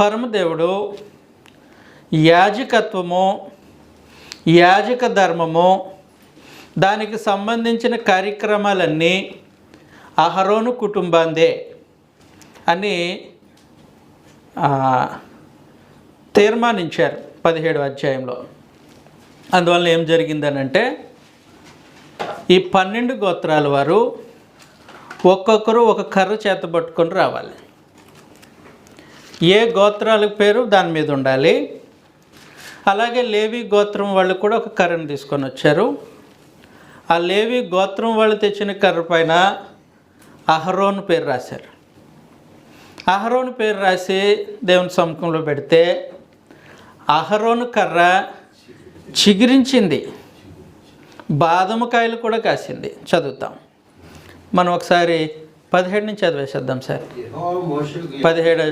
పరమదేవుడు యాజకత్వము యాజక ధర్మము దానికి సంబంధించిన కార్యక్రమాలన్నీ అహరోను కుటుంబాందే అని తీర్మానించారు పదిహేడు అధ్యాయంలో. అందువల్ల ఏం జరిగిందనంటే ఈ పన్నెండు గోత్రాల వారు ఒక్కొక్కరు ఒక కర్ర చేత పట్టుకొని రావాలి. ఏ గోత్రాల పేరు దాని మీద ఉండాలి. అలాగే లేవి గోత్రం వాళ్ళు కూడా ఒక కర్రను తీసుకొని వచ్చారు. ఆ లేవి గోత్రం వాళ్ళు తెచ్చిన కర్ర పైన అహరోను పేరు రాశారు. అహరోను పేరు రాసి దేవుని సముఖంలో పెడితే అహరోను కర్ర చిగిరించింది. బాదమకాయలు కూడా కాసింది. చదువుతాం. మనం ఒకసారి పదిహేడు నుంచి చదివేసేద్దాం సార్. పదిహేడు